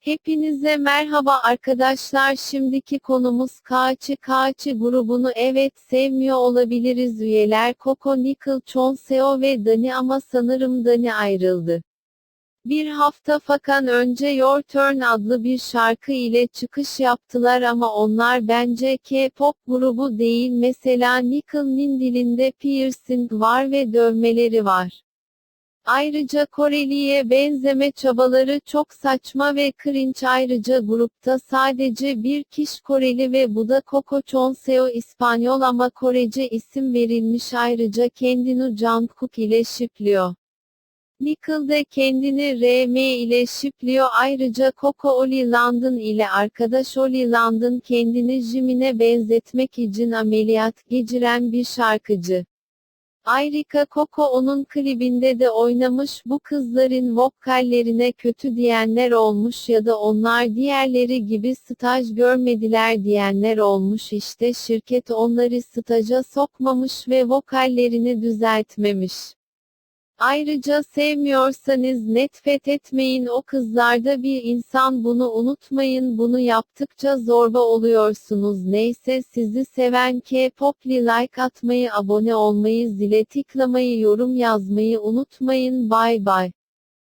Hepinize merhaba arkadaşlar şimdiki konumuz Kaçı Kaçı grubunu evet sevmiyor olabiliriz üyeler Coco Nickel Chonseo ve Dani ama sanırım Dani ayrıldı. Bir hafta fakan önce Your Turn adlı bir şarkı ile çıkış yaptılar ama onlar bence K-pop grubu değil mesela Nickel'nin dilinde piercing var ve dövmeleri var. Ayrıca Koreli'ye benzeme çabaları çok saçma ve cringe ayrıca grupta sadece bir kişi Koreli ve bu da Coco Chonseo İspanyol ama Korece isim verilmiş ayrıca kendini Jungkook ile şipliyor. Nickel de kendini RM ile şipliyor ayrıca Coco Oli London ile arkadaş Oli London kendini Jimin'e benzetmek için ameliyat geçiren bir şarkıcı. Ayrıca Coco onun klibinde de oynamış bu kızların vokallerine kötü diyenler olmuş ya da onlar diğerleri gibi staj görmediler diyenler olmuş işte şirket onları staja sokmamış ve vokallerini düzeltmemiş. Ayrıca sevmiyorsanız netfet etmeyin o kızlarda bir insan bunu unutmayın. Bunu yaptıkça zorba oluyorsunuz. Neyse sizi seven K-pop'li like atmayı abone olmayı zile tıklamayı yorum yazmayı unutmayın. Bay bay.